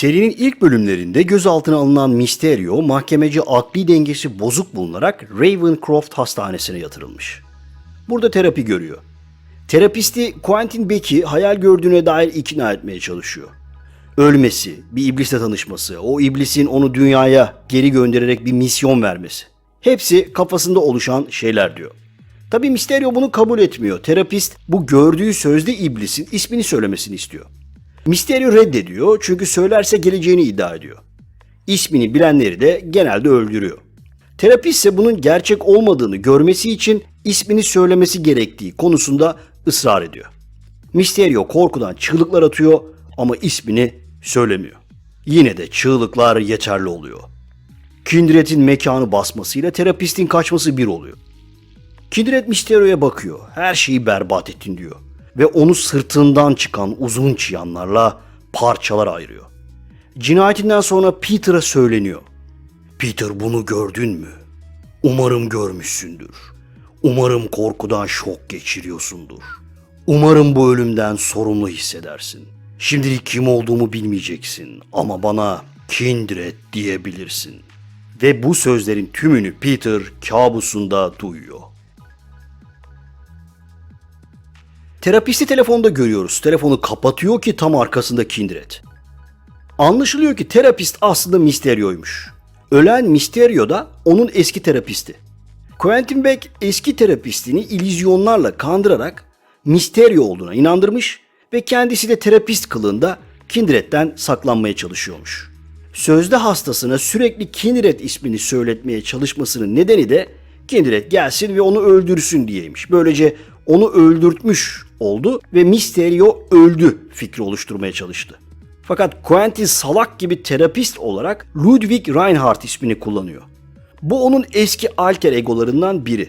Serinin ilk bölümlerinde gözaltına alınan Mysterio mahkemece akli dengesi bozuk bulunarak Ravencroft hastanesine yatırılmış. Burada terapi görüyor. Terapisti Quentin Beck'i hayal gördüğüne dair ikna etmeye çalışıyor. Ölmesi, bir iblisle tanışması, o iblisin onu dünyaya geri göndererek bir misyon vermesi. Hepsi kafasında oluşan şeyler diyor. Tabi Mysterio bunu kabul etmiyor. Terapist bu gördüğü sözde iblisin ismini söylemesini istiyor. Mysterio reddediyor çünkü söylerse geleceğini iddia ediyor. İsmini bilenleri de genelde öldürüyor. Terapist ise bunun gerçek olmadığını görmesi için ismini söylemesi gerektiği konusunda ısrar ediyor. Mysterio korkudan çığlıklar atıyor ama ismini söylemiyor. Yine de çığlıklar yeterli oluyor. Kindred'in mekanı basmasıyla terapistin kaçması bir oluyor. Kindred Mysterio'ya bakıyor. Her şeyi berbat ettin diyor. Ve onu sırtından çıkan uzun çıyanlarla parçalara ayırıyor. Cinayetinden sonra Peter'a söyleniyor. Peter bunu gördün mü? Umarım görmüşsündür. Umarım korkudan şok geçiriyorsundur. Umarım bu ölümden sorumlu hissedersin. Şimdilik kim olduğumu bilmeyeceksin ama bana Kindred diyebilirsin. Ve bu sözlerin tümünü Peter kabusunda duyuyor. Terapisti telefonda görüyoruz. Telefonu kapatıyor ki tam arkasında Kindred. Anlaşılıyor ki terapist aslında Mysterio'ymuş. Ölen Mysterio da onun eski terapisti. Quentin Beck eski terapistini illüzyonlarla kandırarak Mysterio olduğuna inandırmış ve kendisi de terapist kılığında Kindred'den saklanmaya çalışıyormuş. Sözde hastasına sürekli Kindred ismini söyletmeye çalışmasının nedeni de Kindred gelsin ve onu öldürsün diyeymiş. Böylece onu öldürtmüş oldu ve Mysterio öldü fikri oluşturmaya çalıştı. Fakat Quentin salak gibi terapist olarak Ludwig Reinhardt ismini kullanıyor. Bu onun eski alter egolarından biri.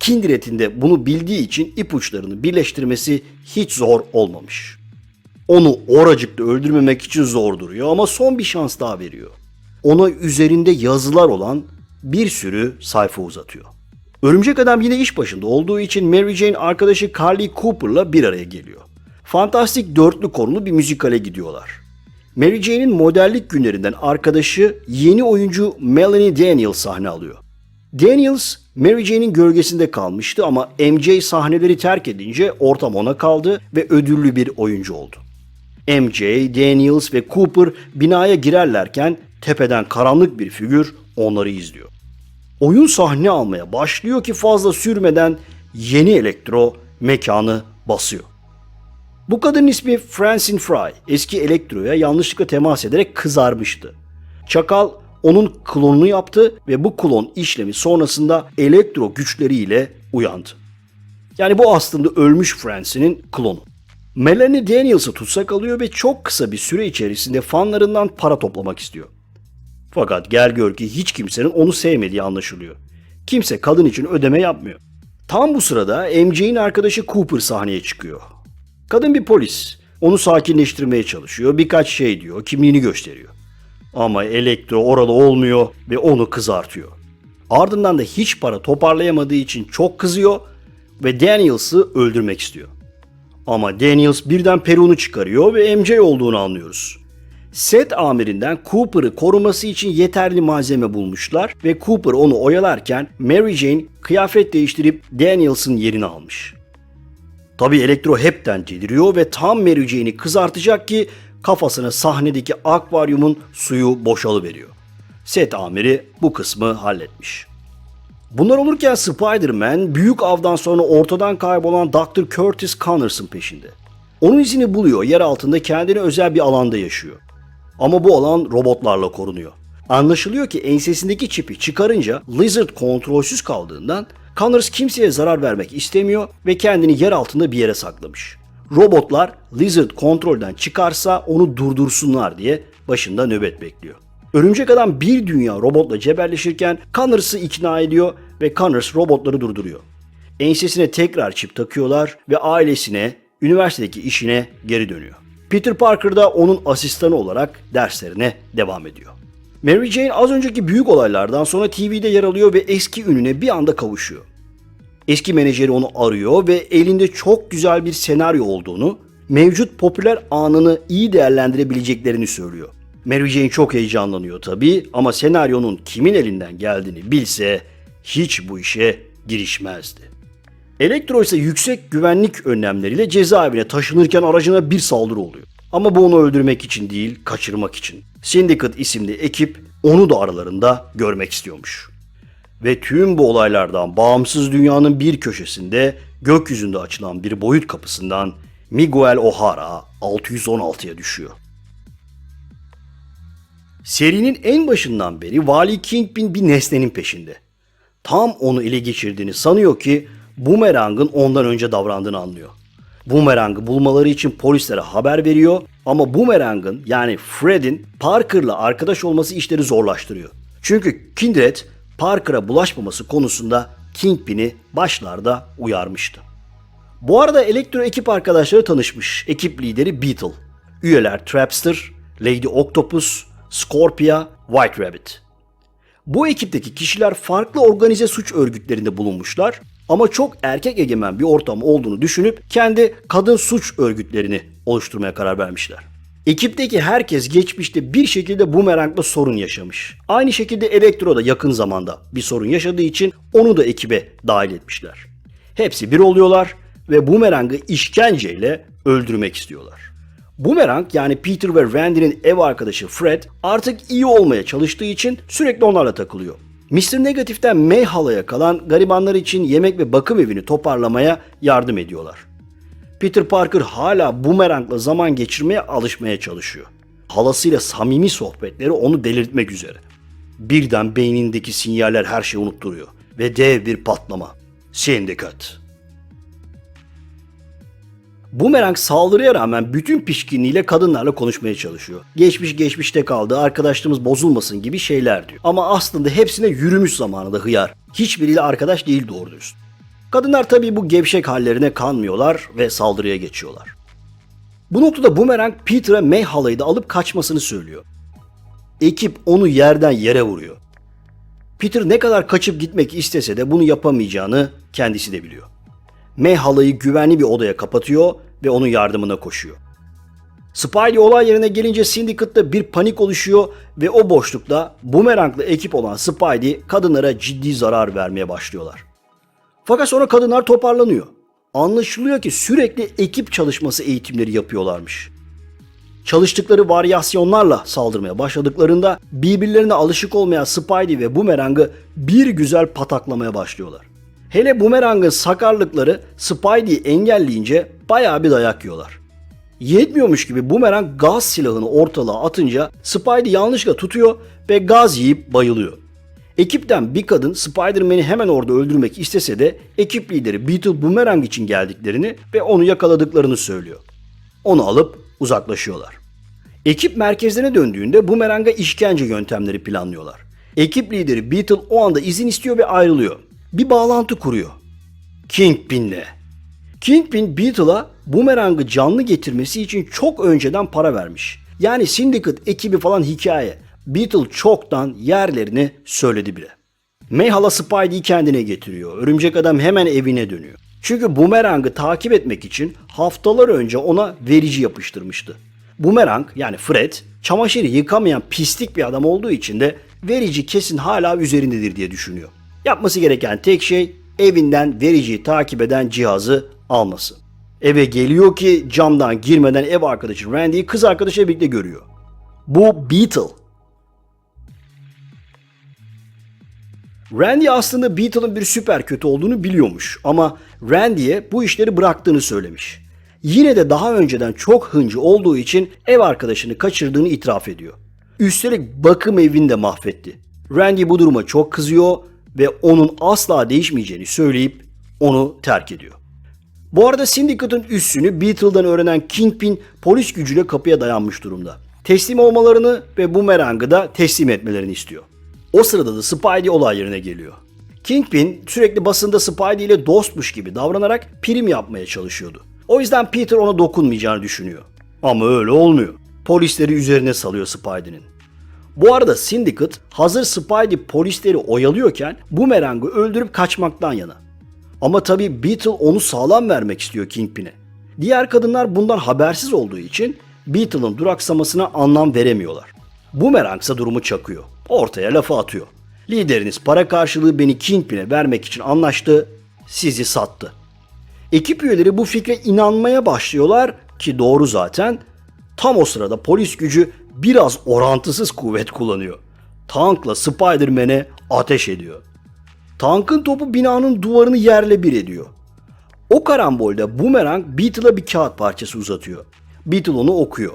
Kindred'in de bunu bildiği için ipuçlarını birleştirmesi hiç zor olmamış. Onu oracıkta öldürmemek için zor duruyor ama son bir şans daha veriyor. Ona üzerinde yazılar olan bir sürü sayfa uzatıyor. Örümcek Adam yine iş başında olduğu için Mary Jane arkadaşı Carly Cooper'la bir araya geliyor. Fantastik dörtlü konulu bir müzikale gidiyorlar. Mary Jane'in modellik günlerinden arkadaşı yeni oyuncu Melanie Daniels sahne alıyor. Daniels, Mary Jane'in gölgesinde kalmıştı ama MJ sahneleri terk edince ortam ona kaldı ve ödüllü bir oyuncu oldu. MJ, Daniels ve Cooper binaya girerlerken tepeden karanlık bir figür onları izliyor. Oyun sahne almaya başlıyor ki fazla sürmeden yeni elektro mekanı basıyor. Bu kadının ismi Francine Fry. Eski elektroya yanlışlıkla temas ederek kızarmıştı. Çakal onun klonunu yaptı ve bu klon işlemi sonrasında elektro güçleriyle uyandı. Yani bu aslında ölmüş Francine'in klonu. Melanie Daniels'ı tutsak alıyor ve çok kısa bir süre içerisinde fanlarından para toplamak istiyor. Fakat gel gör ki hiç kimsenin onu sevmediği anlaşılıyor. Kimse kadın için ödeme yapmıyor. Tam bu sırada MJ'in arkadaşı Cooper sahneye çıkıyor. Kadın bir polis. Onu sakinleştirmeye çalışıyor. Birkaç şey diyor. Kimliğini gösteriyor. Ama Elektro orada olmuyor ve onu kızartıyor. Ardından da hiç para toparlayamadığı için çok kızıyor ve Daniels'ı öldürmek istiyor. Ama Daniels birden peruğunu çıkarıyor ve MJ olduğunu anlıyoruz. Set amirinden Cooper'ı koruması için yeterli malzeme bulmuşlar ve Cooper onu oyalarken Mary Jane kıyafet değiştirip Daniels'ın yerini almış. Tabi Elektro hepten deliriyor ve tam Mary Jane'i kızartacak ki kafasına sahnedeki akvaryumun suyu boşalıveriyor. Set amiri bu kısmı halletmiş. Bunlar olurken Spider-Man büyük avdan sonra ortadan kaybolan Dr. Curtis Connors'ın peşinde. Onun izini buluyor, yer altında kendine özel bir alanda yaşıyor. Ama bu alan robotlarla korunuyor. Anlaşılıyor ki ensesindeki çipi çıkarınca Lizard kontrolsüz kaldığından Connors kimseye zarar vermek istemiyor ve kendini yer altında bir yere saklamış. Robotlar Lizard kontrolden çıkarsa onu durdursunlar diye başında nöbet bekliyor. Örümcek adam bir dünya robotla cebelleşirken Connors'ı ikna ediyor ve Connors robotları durduruyor. Ensesine tekrar çip takıyorlar ve ailesine, üniversitedeki işine geri dönüyor. Peter Parker da onun asistanı olarak derslerine devam ediyor. Mary Jane az önceki büyük olaylardan sonra TV'de yer alıyor ve eski ününe bir anda kavuşuyor. Eski menajeri onu arıyor ve elinde çok güzel bir senaryo olduğunu, mevcut popüler anını iyi değerlendirebileceklerini söylüyor. Mary Jane çok heyecanlanıyor tabii ama senaryonun kimin elinden geldiğini bilse hiç bu işe girişmezdi. Elektro ise yüksek güvenlik önlemleriyle cezaevine taşınırken aracına bir saldırı oluyor. Ama bu onu öldürmek için değil, kaçırmak için. Syndicate isimli ekip onu da aralarında görmek istiyormuş. Ve tüm bu olaylardan bağımsız dünyanın bir köşesinde gökyüzünde açılan bir boyut kapısından Miguel O'Hara 616'ya düşüyor. Serinin en başından beri Vali Kingpin bir nesnenin peşinde. Tam onu ele geçirdiğini sanıyor ki Boomerang'ın ondan önce davrandığını anlıyor. Boomerang'ı bulmaları için polislere haber veriyor ama Boomerang'ın yani Fred'in Parker'la arkadaş olması işleri zorlaştırıyor. Çünkü Kindred Parker'a bulaşmaması konusunda Kingpin'i başlarda uyarmıştı. Bu arada Elektro ekip arkadaşları tanışmış. Ekip lideri Beetle. Üyeler Trapster, Lady Octopus, Scorpia, White Rabbit. Bu ekipteki kişiler farklı organize suç örgütlerinde bulunmuşlar ama çok erkek egemen bir ortam olduğunu düşünüp kendi kadın suç örgütlerini oluşturmaya karar vermişler. Ekipteki herkes geçmişte bir şekilde Boomerang'la sorun yaşamış. Aynı şekilde Elektro da yakın zamanda bir sorun yaşadığı için onu da ekibe dahil etmişler. Hepsi bir oluyorlar ve Boomerang'ı işkenceyle öldürmek istiyorlar. Boomerang yani Peter ve Randy'nin ev arkadaşı Fred artık iyi olmaya çalıştığı için sürekli onlarla takılıyor. Mr. Negatif'ten May halaya kalan garibanlar için yemek ve bakım evini toparlamaya yardım ediyorlar. Peter Parker hala Boomerang'la zaman geçirmeye alışmaya çalışıyor. Halasıyla samimi sohbetleri onu delirtmek üzere. Birden beynindeki sinyaller her şeyi unutturuyor ve dev bir patlama. Syndicate. Boomerang saldırıya rağmen bütün pişkinliğiyle kadınlarla konuşmaya çalışıyor. Geçmiş geçmişte kaldı, arkadaşlığımız bozulmasın gibi şeyler diyor. Ama aslında hepsine yürümüş zamanında hıyar. Hiçbiriyle arkadaş değil doğru dürüst. Kadınlar tabii bu gevşek hallerine kanmıyorlar ve saldırıya geçiyorlar. Bu noktada Boomerang Peter'a May halayı da alıp kaçmasını söylüyor. Ekip onu yerden yere vuruyor. Peter ne kadar kaçıp gitmek istese de bunu yapamayacağını kendisi de biliyor. May halayı güvenli bir odaya kapatıyor ve onun yardımına koşuyor. Spidey olay yerine gelince Syndicate'da bir panik oluşuyor ve o boşlukta Boomerang'la ekip olan Spidey kadınlara ciddi zarar vermeye başlıyorlar. Fakat sonra kadınlar toparlanıyor. Anlaşılıyor ki sürekli ekip çalışması eğitimleri yapıyorlarmış. Çalıştıkları varyasyonlarla saldırmaya başladıklarında birbirlerine alışık olmayan Spidey ve Boomerang'ı bir güzel pataklamaya başlıyorlar. Hele Boomerang'ın sakarlıkları Spidey'i engelleyince bayağı bir dayak yiyorlar. Yetmiyormuş gibi Boomerang gaz silahını ortalığa atınca Spidey yanlışlıkla tutuyor ve gaz yiyip bayılıyor. Ekipten bir kadın Spider-Man'i hemen orada öldürmek istese de ekip lideri Beetle Boomerang için geldiklerini ve onu yakaladıklarını söylüyor. Onu alıp uzaklaşıyorlar. Ekip merkezlerine döndüğünde Boomerang'a işkence yöntemleri planlıyorlar. Ekip lideri Beetle o anda izin istiyor ve ayrılıyor. Bir bağlantı kuruyor. Kingpin'le. Kingpin Beetle'a Boomerang'ı canlı getirmesi için çok önceden para vermiş. Yani Syndicate ekibi falan hikaye. Beetle çoktan yerlerini söyledi bile. May hala Spidey'i kendine getiriyor. Örümcek adam hemen evine dönüyor. Çünkü Boomerang'ı takip etmek için haftalar önce ona verici yapıştırmıştı. Boomerang yani Fred çamaşırı yıkamayan pislik bir adam olduğu için de verici kesin hala üzerindedir diye düşünüyor. Yapması gereken tek şey evinden vericiyi takip eden cihazı alması. Eve geliyor ki camdan girmeden ev arkadaşı Randy'yi kız arkadaşıyla birlikte görüyor. Bu Beetle. Randy aslında Beetle'ın bir süper kötü olduğunu biliyormuş ama Randy'ye bu işleri bıraktığını söylemiş. Yine de daha önceden çok hıncı olduğu için ev arkadaşını kaçırdığını itiraf ediyor. Üstelik bakım evini de mahvetti. Randy bu duruma çok kızıyor ve onun asla değişmeyeceğini söyleyip onu terk ediyor. Bu arada Syndicate'ın üssünü Beetle'dan öğrenen Kingpin polis gücüyle kapıya dayanmış durumda. Teslim olmalarını ve Boomerang'ı da teslim etmelerini istiyor. O sırada da Spidey olay yerine geliyor. Kingpin sürekli basında Spidey ile dostmuş gibi davranarak prim yapmaya çalışıyordu. O yüzden Peter ona dokunmayacağını düşünüyor. Ama öyle olmuyor. Polisleri üzerine salıyor Spidey'nin. Bu arada Syndicate hazır Spidey polisleri oyalıyorken Boomerang'ı öldürüp kaçmaktan yana. Ama tabii Beetle onu sağlam vermek istiyor Kingpin'e. Diğer kadınlar bundan habersiz olduğu için Beetle'ın duraksamasına anlam veremiyorlar. Boomerang ise durumu çakıyor. Ortaya lafı atıyor. Lideriniz para karşılığı beni Kingpin'e vermek için anlaştı, sizi sattı. Ekip üyeleri bu fikre inanmaya başlıyorlar ki doğru zaten. Tam o sırada polis gücü biraz orantısız kuvvet kullanıyor. Tankla Spider-Man'e ateş ediyor. Tankın topu binanın duvarını yerle bir ediyor. O karambolde Boomerang Beetle'a bir kağıt parçası uzatıyor. Beetle onu okuyor.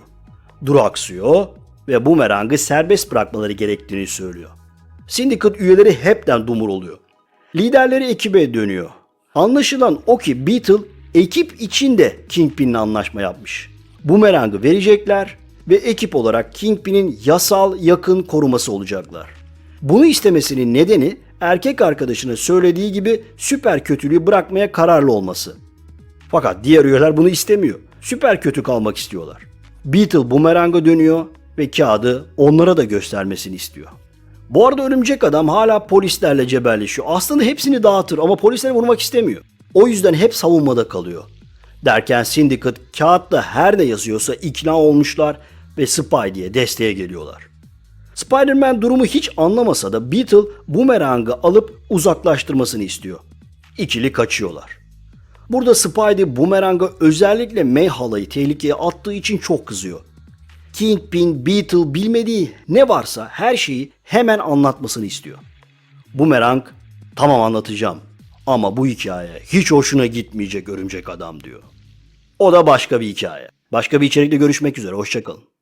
Duraksıyor ve Boomerang'ı serbest bırakmaları gerektiğini söylüyor. Syndicate üyeleri hepten dumur oluyor. Liderleri ekibe dönüyor. Anlaşılan o ki Beetle ekip içinde Kingpin'le anlaşma yapmış. Boomerang'ı verecekler ve ekip olarak Kingpin'in yasal yakın koruması olacaklar. Bunu istemesinin nedeni erkek arkadaşına söylediği gibi süper kötülüğü bırakmaya kararlı olması. Fakat diğer üyeler bunu istemiyor. Süper kötü kalmak istiyorlar. Beetle bumeranga dönüyor ve kağıdı onlara da göstermesini istiyor. Bu arada örümcek adam hala polislerle cebelleşiyor. Aslında hepsini dağıtır ama polisleri vurmak istemiyor. O yüzden hep savunmada kalıyor. Derken Syndicate kağıtta her ne yazıyorsa ikna olmuşlar ve Spidey'e desteğe geliyorlar. Spider-Man durumu hiç anlamasa da Beetle bumerangı alıp uzaklaştırmasını istiyor. İkili kaçıyorlar. Burada Spidey bumerangı özellikle May halayı tehlikeye attığı için çok kızıyor. Kingpin, Beetle bilmediği ne varsa her şeyi hemen anlatmasını istiyor. Bumerang tamam anlatacağım ama bu hikaye hiç hoşuna gitmeyecek örümcek adam diyor. O da başka bir hikaye. Başka bir içerikte görüşmek üzere. Hoşçakalın.